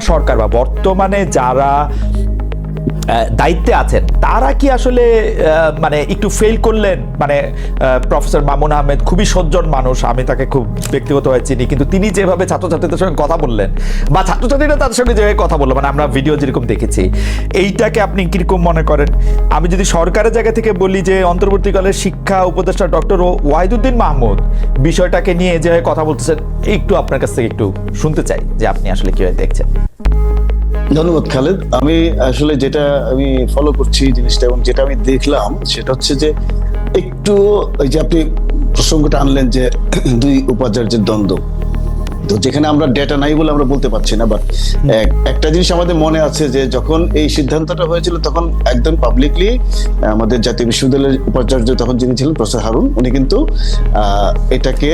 সরকার বা বর্তমানে যারা দায়িত্বে আছেন। তারা কি আসলে মানে একটু ফেল করলেন? মানে প্রফেসর মামুন আহমেদ খুবই সজ্জন মানুষ, আমি তাকে খুব ব্যক্তিগতভাবে চিনি, কিন্তু তিনি যেভাবে ছাত্রছাত্রীদের সঙ্গে কথা বললেন, বা ছাত্রছাত্রীরা তাদের সঙ্গে যেভাবে কথা বলল মানে আমরা ভিডিও যেরকম দেখেছি, এইটাকে আপনি কীরকম মনে করেন? আমি যদি সরকারের জায়গা থেকে বলি যে অন্তর্বর্তীকালের শিক্ষা উপদেষ্টা ডক্টর ওয়াহিদুদ্দিন মাহমুদ বিষয়টাকে নিয়ে যেভাবে কথা বলতেছেন, একটু আপনার কাছ থেকে একটু শুনতে চাই যে আপনি আসলে কীভাবে দেখছেন। ধন্যবাদ, খালেদ। আমি আসলে যেটা আমি ফলো করছি জিনিসটা এবং যেটা আমি দেখলাম সেটা হচ্ছে যে একটু ওই যে আপনি প্রসঙ্গটা আনলেন যে দুই উপাচার্যের দ্বন্দ্ব। তো যেখানে আমরা ডেটা নাই বলে আমরা বলতে পারছি না বাট একটা জিনিস আমাদের মনে আছে যে যখন এই সিদ্ধান্তটা হয়েছিল তখন একদম পাবলিকলি আমাদের জাতীয় বিশ্ববিদ্যালয়ের উপাচার্য তখন যিনি ছিলেন, প্রফেসর হারুন, উনি কিন্তু এটাকে,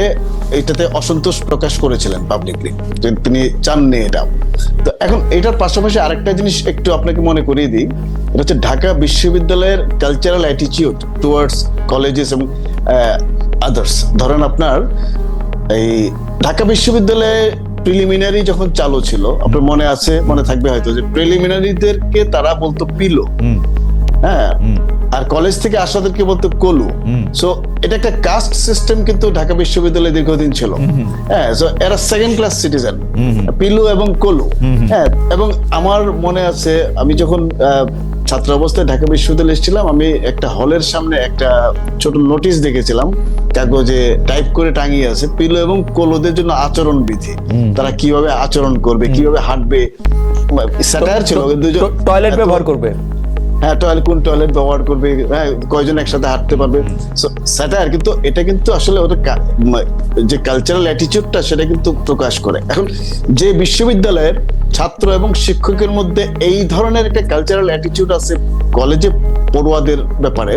এটাতে অসন্তোষ প্রকাশ করেছিলেন পাবলিকলি তিনি চাননি এটা। তো এখন এটার পাশাপাশি আরেকটা জিনিস একটু আপনাকে মনে করিয়ে দিই, এটা হচ্ছে ঢাকা বিশ্ববিদ্যালয়ের কালচারাল অ্যাটিচিউড টুয়ার্ডস কলেজেস এবং আদার্স ধরেন আপনার, এই ঢাকা বিশ্ববিদ্যালয়ে প্রিলিমিনারি যখন চালু ছিল আপনার মনে আছে মনে থাকবে হয়তো যে প্রিলিমিনারিদেরকে তারা বলতো পিলো। হ্যাঁ? আর কলেজ থেকে আসাদেরকে বলতো কলু। সো এটা একটা কাস্ট সিস্টেম কিন্তু ঢাকা বিশ্ববিদ্যালয়ে দীর্ঘদিন ছিল। হ্যাঁ সো এরা সেকেন্ড ক্লাস সিটিজেন পিলু এবং কলু। হ্যাঁ এবং আমার মনে আছে আমি যখন ছাত্র অবস্থায় ঢাকা বিশ্ববিদ্যালয়ে এসেছিলাম আমি একটা হলের সামনে একটা ছোট নোটিশ দেখেছিলাম। কাগজে টাইপ করে টাঙিয়ে আছে পিলু এবং কলুদের জন্য আচরণ বিধি। তারা কীভাবে আচরণ করবে কীভাবে হাঁটবে? স্যাটায়ার ছিল দুজন টয়লেট ব্যবহার করবে। হ্যাঁ টয়লেট কোন টয়লেট ব্যবহার করবে? হ্যাঁ কয়জন একসাথে হাঁটতে পারবে? কিন্তু এটা কিন্তু আসলে ওটা যে কালচারাল অ্যাটিচিউডটা সেটা কিন্তু প্রকাশ করে। এখন যে বিশ্ববিদ্যালয়ের ছাত্র এবং শিক্ষকের মধ্যে এই ধরনের একটা কালচারাল অ্যাটিচিউড আছে কলেজে পড়ুয়াদের ব্যাপারে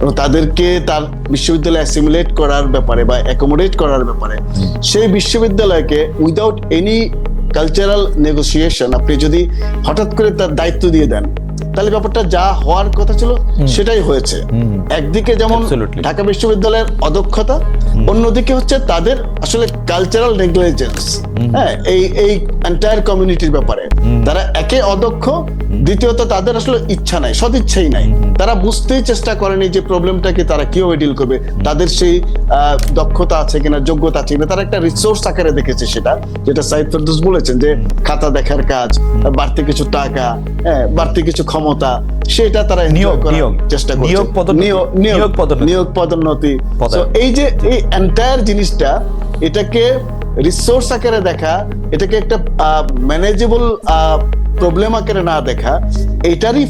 এবং তাদেরকে তার বিশ্ববিদ্যালয়ে অ্যাসিমুলেট করার ব্যাপারে বা অ্যাকোমোডেট করার ব্যাপারে সেই বিশ্ববিদ্যালয়কে উইদাউট এনি কালচারাল নেগোসিয়েশন আপনি যদি হঠাৎ করে তার দায়িত্ব দিয়ে দেন তাহলে ব্যাপারটা যা হওয়ার কথা ছিল সেটাই হয়েছে। একদিকে যেমন ঢাকা বিশ্ববিদ্যালয়ের অদক্ষতা অন্যদিকে হচ্ছে তাদের আসলে কালচারাল নেগলিজেন্স হ্যাঁ এই এই এন্টায়ার কমিউনিটির ব্যাপারে। তারা একে অদক্ষ দ্বিতীয়ত তাদের আসলে ইচ্ছা নাই সদিচ্ছাই নাই। তারা বুঝতেই চেষ্টা করেনি যে প্রবলেমটাকে তারা কীভাবে ডিল করবে। তাদের সেই দক্ষতা আছে কিনা যোগ্যতা আছে কিনা তারা একটা রিসোর্স আকারে দেখেছে সেটা যেটা সাইদ ফেরদৌস বলেছেন যে খাতা দেখার কাজ বাড়তি কিছু টাকা হ্যাঁ বাড়তি কিছু ক্ষমতা সেটা তারা নিয়োগ, করার নিয়োগ। চেষ্টা করছে নিয়োগ পদ নিয়োগ- নিয়োগ পদোন্নতি। এই যে এই এন্টায়ার জিনিসটা এটাকে রিসোর্স আকারে দেখা এটাকে একটা ম্যানেজেবল প্রবলেম আকারে না দেখা এটারই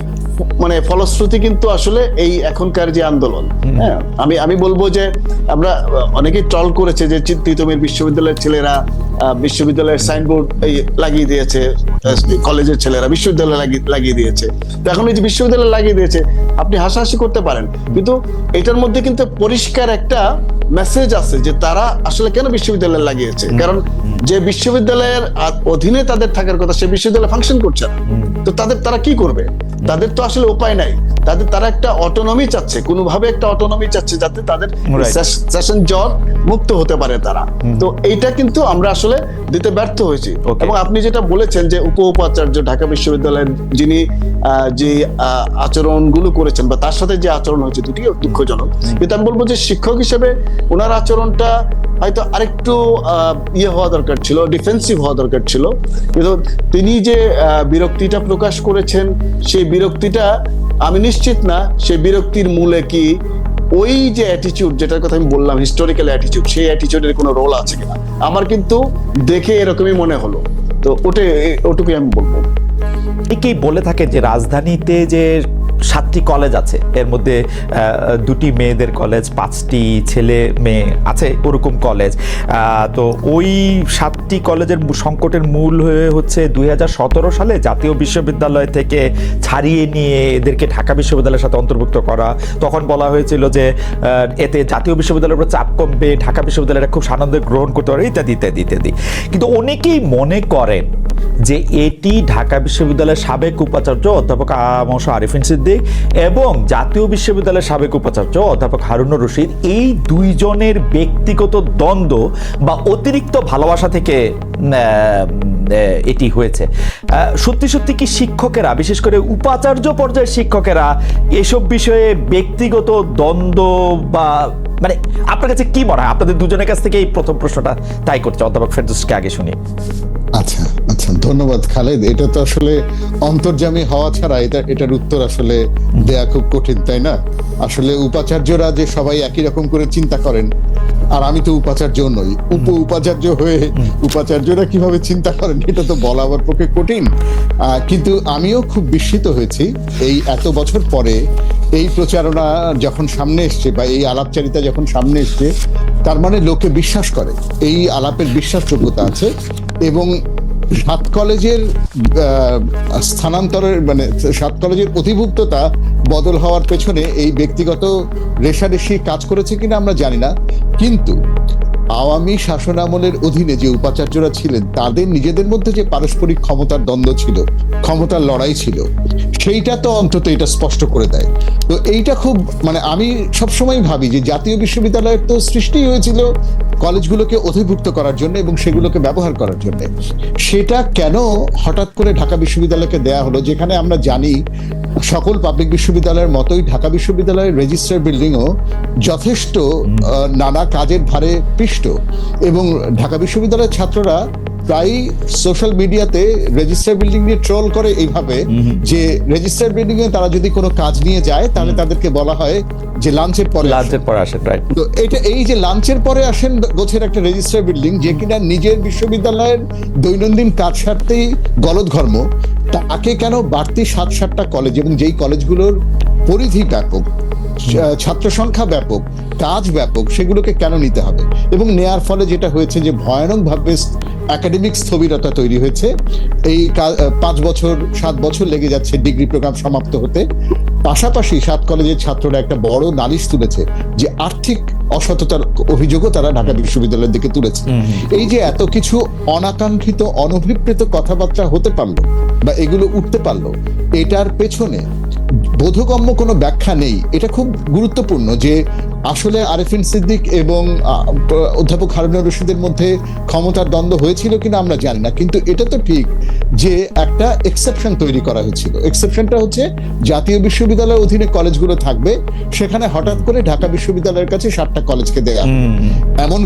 মানে ফলশ্রুতি কিন্তু আসলে এই এখনকার যে আন্দোলন হ্যাঁ আমি আমি বলব যে আমরা অনেকেই ট্রল করেছে যে চি- তিতুমির বিশ্ববিদ্যালয়ের ছেলেরা বিশ্ববিদ্যালয়ের সাইনবোর্ড লাগিয়ে দিয়েছে কলেজের ছেলেরা বিশ্ববিদ্যালয়ে লাগিয়ে দিয়েছে। তো এখন এই যে বিশ্ববিদ্যালয়ে লাগিয়ে দিয়েছে আপনি হাসাহাসি করতে পারেন। কিন্তু এটার মধ্যে কিন্তু পরিষ্কার একটা মেসেজ আছে যে তারা আসলে কেন বিশ্ববিদ্যালয়ে লাগিয়েছে। কারণ যে বিশ্ববিদ্যালয়ের অধীনে তাদের থাকার কথা সে বিশ্ববিদ্যালয় ফাংশন করছে তো তাদের তারা কি করবে? তাদের তো আসলে উপায় নাই। তাদের তারা একটা অটোনমি চাচ্ছে কোনোভাবে একটা অটোনমি চাচ্ছে যাতে তাদের. সেশন জব মুক্ত হতে পারে তারা। তো এইটা কিন্তু আমরা আসলে দিতে ব্যর্থ হয়েছি। এবং আপনি যেটা বলেছেন যে উপ উপাচার্য ঢাকা বিশ্ববিদ্যালয়ের যিনি আহ, যে আহ, আচরণগুলো করেছেন বা তার সাথে যে আচরণ হয়েছে দুটি দুঃখজনক। কিন্তু আমি বলব যে শিক্ষক হিসেবে ওনার আচরণটা হয়তো আরেকটু ইয়ে হওয়া দরকার ছিল ডিফেন্সিভ হওয়া দরকার ছিল। কিন্তু তিনি যে বিরক্তিটা প্রকাশ করেছেন, সেই বিরক্তিটা আমি নিশ্চিত না সেই বিরক্তির মূলে কি ওই যে অ্যাটিটিউড যেটার কথা আমি বললাম হিস্টোরিক্যাল অ্যাটিটিউড সেই অ্যাটিটিউডের কোনো রোল আছে কিনা। আমার কিন্তু দেখে এরকমই মনে হলো। তো ওটাই ওটুকুই আমি বলব। অনেকেই বলে থাকে যে রাজধানীতে যে সাতটি কলেজ আছে। এর মধ্যে দুটি মেয়েদের কলেজ পাঁচটি ছেলে মেয়ে আছে ওরকম কলেজ তো ওই সাতটি কলেজের সংকটের মূল হয়ে হচ্ছে দু হাজার সতেরো সালে জাতীয় বিশ্ববিদ্যালয় থেকে ছাড়িয়ে নিয়ে এদেরকে ঢাকা বিশ্ববিদ্যালয়ের সাথে অন্তর্ভুক্ত করা। তখন বলা হয়েছিল যে এতে জাতীয় বিশ্ববিদ্যালয়ের উপর চাপ কমবে, ঢাকা বিশ্ববিদ্যালয়টা খুব সানন্দে গ্রহণ করতে পারে ইত্যাদি ইত্যাদি ইত্যাদি। কিন্তু অনেকেই মনে করেন যে, এটি ঢাকা বিশ্ববিদ্যালয়ের সাবেক উপাচার্য অধ্যাপক আমস আরিফিন সিদ্দিক সিদ্দিক এবং জাতীয় বিশ্ববিদ্যালয়ের সাবেক উপাচার্য অধ্যাপক হারুনুর রশিদ, এই দুইজনের ব্যক্তিগত দ্বন্দ্ব বা অতিরিক্ত ভালোবাসা থেকে এটি হয়েছে। সত্যি সত্যি কি শিক্ষকেরা, বিশেষ করে উপাচার্য পর্যায়ের শিক্ষকেরা এসব বিষয়ে ব্যক্তিগত দ্বন্দ্ব বা মানে আপনার কাছে কি মনে হয়? আপনাদের দুজনের কাছ থেকে এই প্রথম প্রশ্নটা তাই করছে অধ্যাপক ফেরদৌসকে আগে শুনি। আচ্ছা আচ্ছা ধন্যবাদ খালেদ। এটা তো আসলে অন্তর্জামী হওয়া ছাড়া এটা এটার উত্তর আসলে দেয়া খুব কঠিন তাই না? আসলে উপাচার্যরা যে সবাই একই রকম করে চিন্তা করেন আর আমি তো উপাচার্য নই। উপ উপাচার্য হয়ে উপাচার্যরা কীভাবে চিন্তা করেন এটা তো বলা আমার পক্ষে কঠিন। কিন্তু আমিও খুব বিস্মিত হয়েছি এই এত বছর পরে এই প্রচারণা যখন সামনে এসছে বা এই আলাপচারিতা যখন সামনে এসছে তার মানে লোকে বিশ্বাস করে। এই আলাপের বিশ্বাসযোগ্যতা আছে। এবং সাত কলেজের স্থানান্তরের মানে সাত কলেজের অধিভুক্ততা বদল হওয়ার পেছনে এই ব্যক্তিগত রেশারেশি কাজ করেছে কিনা আমরা জানি না। কিন্তু আওয়ামী শাসনামলের অধীনে যে উপাচার্যরা ছিলেন তাদের নিজেদের মধ্যে যে পারস্পরিক ক্ষমতার দ্বন্দ্ব ছিল ক্ষমতার লড়াই ছিল সেইটা তো অন্তত এটা স্পষ্ট করে দেয়। তো এইটা খুব মানে আমি সবসময় ভাবি যে জাতীয় বিশ্ববিদ্যালয়ের তো সৃষ্টি হয়েছিল কলেজগুলোকে অধিভুক্ত করার জন্য এবং সেগুলোকে ব্যবহার করার জন্য। সেটা কেন হঠাৎ করে ঢাকা বিশ্ববিদ্যালয়কে দেয়া হলো যেখানে আমরা জানি সকল পাবলিক বিশ্ববিদ্যালয়ের মতোই ঢাকা বিশ্ববিদ্যালয়ের রেজিস্ট্রার বিল্ডিংও যথেষ্ট নানা কাজের ভারে পিষ্ট এবং ঢাকা বিশ্ববিদ্যালয়ের ছাত্ররা প্রায় সোশ্যাল মিডিয়াতে রেজিস্টার বিল্ডিং নিয়ে ট্রোল করে এইভাবে যে রেজিস্টার বিল্ডিং এ তারা যদি কোনো কাজ নিয়ে যায় তাহলে তাদেরকে বলা হয় যে লাঞ্চের পরে লাঞ্চের পরে আসেন রাইট তো এটা এই যে লাঞ্চের পরে আসেন গোছের একটা রেজিস্টার বিল্ডিং যে কিনা নিজের বিশ্ববিদ্যালয়ের দৈনন্দিন কাজ সারতেই গলদঘর্ম তাকে কেন বাড়তি সাত সাতটা কলেজ এবং যেই কলেজগুলোর পরিধি ব্যাপক ছাত্র সংখ্যা ব্যাপক কাজ ব্যাপক সেগুলোকে কেন নিতে হবে? এবং নেয়ার ফলে যেটা হয়েছে যে ভয়ানকভাবে একাডেমিক স্থবিরতা তৈরি হয়েছে। এই পাঁচ বছর সাত বছর লেগে যাচ্ছে ডিগ্রি প্রোগ্রাম সমাপ্ত হতে। পাশাপাশি সাত কলেজের ছাত্ররা একটা বড় নালিশ তুলেছে যে আর্থিক অসততার অভিযোগও তারা ঢাকা বিশ্ববিদ্যালয়ের দিকে তুলেছে। এই যে এত কিছু অনাকাঙ্ক্ষিত অনভিপ্রেত কথাবার্তা হতে পারল বা এগুলো উঠতে পারল এটার পেছনে বোধগম্য কোনো ব্যাখ্যা নেই। এটা খুব গুরুত্বপূর্ণ যে আসলে আরেফিন সিদ্দিক এবং অধ্যাপক হারুনুর রশিদের মধ্যে ক্ষমতার দ্বন্দ্ব হয়েছিল কিনা আমরা জানি না। কিন্তু এটা তো ঠিক যে একটা এক্সেপশন তৈরি করা হয়েছিল। এক্সেপশনটা হচ্ছে জাতীয় বিশ্ববিদ্যালয়ের অধীনে কলেজগুলো থাকবে সেখানে হঠাৎ করে ঢাকা বিশ্ববিদ্যালয়ের কাছে সাতটা কলেজকে দেয়া এমন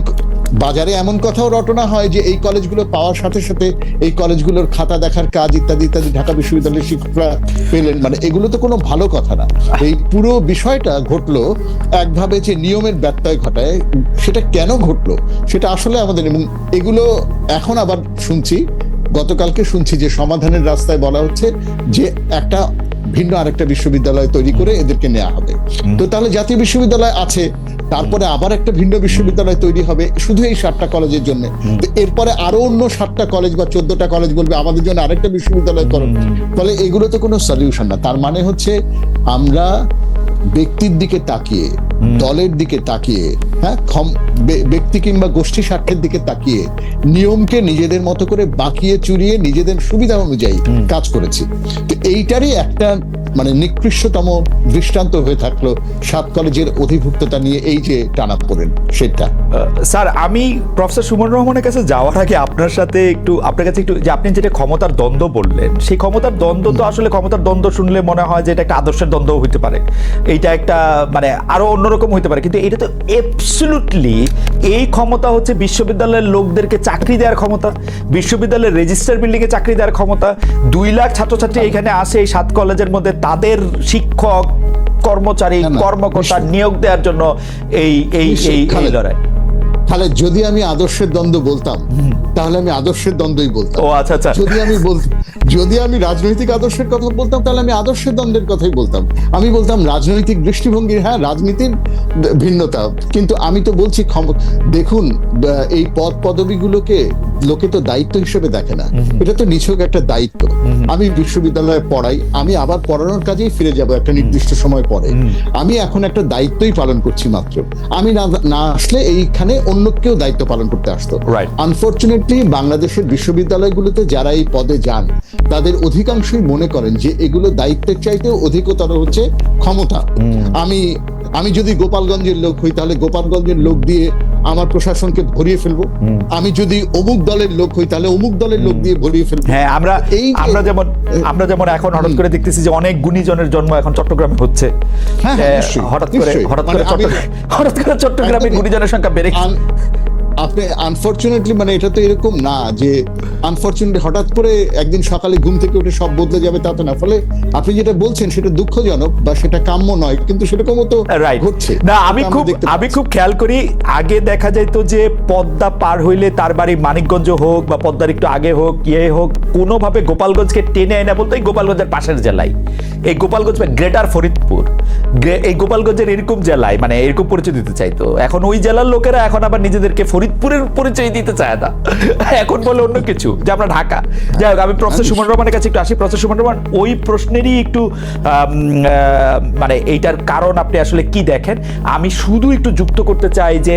বাজারে এমন কথাও রটনা হয় যে এই কলেজগুলো পাওয়ার সাথে সাথে এই কলেজগুলোর খাতা দেখার কাজ ইত্যাদি ইত্যাদি ঢাকা বিশ্ববিদ্যালয়ের শিক্ষকরা পেলেন। মানে এগুলো তো কোনো ভালো কথা না। এই পুরো বিষয়টা ঘটলো একভাবে যে নিয়মের ব্যত্যয় ঘটায়, সেটা কেন ঘটলো? সেটা আসলে আমাদের এবং এগুলো এখন আবার শুনছি, গতকালকে শুনছি যে সমাধানের রাস্তায় বলা হচ্ছে যে একটা ভিন্ন আরেকটা বিশ্ববিদ্যালয় তৈরি করে এদেরকে নেওয়া হবে। তো তাহলে জাতীয় বিশ্ববিদ্যালয় আছে তারপরে আবার একটা ভিন্ন বিশ্ববিদ্যালয় তৈরি হবে শুধু এই সাতটা কলেজের জন্য। তো এরপরে আরও অন্য সাতটা কলেজ বা চোদ্দটা কলেজ বলবে আমাদের জন্য আরেকটা বিশ্ববিদ্যালয় করো। ফলে এগুলো তো কোনো সলিউশন না। তার মানে হচ্ছে আমরা ব্যক্তির দিকে তাকিয়ে দলের দিকে তাকিয়ে হ্যাঁ ব্যক্তি কিংবা গোষ্ঠী স্বার্থের দিকে তাকিয়ে নিয়মকে নিজেদের মতো করে বাঁকিয়ে চুরিয়ে নিজেদের সুবিধা অনুযায়ী কাজ করেছি। তো এইটারই একটা মানে নিকৃষ্টতম দৃষ্টান্ত হয়ে থাকল সাত কলেজের অধিভুক্ততা নিয়ে এই যে টানা পড়েন সেটা স্যার আমি প্রফেসর সুমন রহমানের কাছে যাওয়ার আগে আপনার সাথে একটু আপনার কাছে একটু যে আপনি যেটা ক্ষমতার দ্বন্দ্ব বললেন সেই ক্ষমতার দ্বন্দ্ব তো আসলে ক্ষমতার দ্বন্দ্ব শুনলে মনে হয় যে এটা একটা আদর্শের দ্বন্দ্ব হইতে পারে। এইটা একটা মানে আরও অন্যরকম হইতে পারে কিন্তু এটা তো অ্যাবসলুটলি এই ক্ষমতা হচ্ছে বিশ্ববিদ্যালয়ের লোকদেরকে চাকরি দেওয়ার ক্ষমতা বিশ্ববিদ্যালয়ের রেজিস্টার বিল্ডিংয়ে চাকরি দেওয়ার ক্ষমতা দুই লাখ ছাত্রছাত্রী এখানে আসে এই সাত কলেজের মধ্যে তাদের শিক্ষক কর্মচারী কর্মকর্তা নিয়োগ দেওয়ার জন্য এই এই এই। লড়াই। তাহলে যদি আমি আদর্শের দ্বন্দ্ব বলতাম তাহলে আমি আদর্শের দ্বন্দ্বই বলতাম। ও আচ্ছা আচ্ছা। যদি আমি বল যদি আমি রাজনৈতিক আদর্শের কথা বলতাম তাহলে আমি আদর্শের দ্বন্দ্বের কথাই বলতাম। আমি বলতাম রাজনৈতিক দৃষ্টিভঙ্গির হ্যাঁ রাজনীতির ভিন্নতা। কিন্তু আমি তো বলছি দেখুন এই পদ পদবিগুলোকে লোকে তো দায়িত্ব হিসেবে দেখে না। এটা তো নিছক একটা দায়িত্ব। আমি বিশ্ববিদ্যালয়ে পড়াই আমি আবার পড়ানোর কাজেই ফিরে যাব একটা নির্দিষ্ট সময় পরে। আমি এখন একটা দায়িত্বই পালন করছি মাত্র। আমি না না আসলে এইখানে অন্য কেউ দায়িত্ব পালন করতে আসতো. আনফর্চুনেটলি বাংলাদেশের বিশ্ববিদ্যালয়গুলোতে যারা এই পদে যান তাদের অধিকাংশই মনে করেন যে এগুলো দায়িত্বের চাইতেও অধিকতর হচ্ছে ক্ষমতা। আমি আমি যদি গোপালগঞ্জের লোক হই তাহলে গোপালগঞ্জের লোক দিয়ে আমার প্রশাসনকে ভরিয়ে ফেলব। আমি যদি অমুক দলের লোক হই তাহলে অমুক দলের লোক দিয়ে ভরিয়ে ফেলব। হ্যাঁ আমরা এই আমরা যেমন আমরা যেমন এখন হঠাৎ করে দেখতেছি যে অনেক গুণীজনের জন্ম এখন চট্টগ্রামে হচ্ছে। হ্যাঁ, হ্যাঁ, হঠাৎ করে হঠাৎ করে মানে চট্টগ্রাম- হঠাৎ করে চট্টগ্রামে। গুণীজনের সংখ্যা বেড়ে আপনি আনফরচুনেটলি মানে এটা তো এরকম না যে আনফরচুনেটলি হঠাৎ করে একদিন সকালে ঘুম থেকে উঠে সব বদলে যাবে তা তো না। ফলে আপনি যেটা বলছেন সেটা দুঃখজনক বা সেটা কাম্য নয় কিন্তু সেরকমও তো ঘটছে। না আমি খুব আমি খুব খেয়াল করি আগে দেখা যাইতো যে পদ্মা পার হইলে তার বাড়ি মানিকগঞ্জ হোক বা পদ্মার একটু আগে হোক ইয়ে হোক কোনোভাবে গোপালগঞ্জকে টেনে এনে বলতো এই গোপালগঞ্জের পাশের জেলায় এই গোপালগঞ্জ বা গ্রেটার ফরিদপুর এই গোপালগঞ্জের এরকম জেলায় মানে এরকম পরিচয় দিতে চাইতো। এখন ওই জেলার লোকেরা এখন আবার নিজেদেরকে ফরিদপুরের পরিচয় দিতে চায় না। এখন বলে অন্য কিছু, যে আমরা ঢাকা। যাই হোক, আমি প্রফেসর সুমন রহমানের কাছে একটু আসি। প্রফেসর সুমন রহমান, ওই প্রশ্নেরই একটু মানে এইটার কারণ আপনি আসলে কি দেখেন? আমি শুধু একটু যুক্ত করতে চাই যে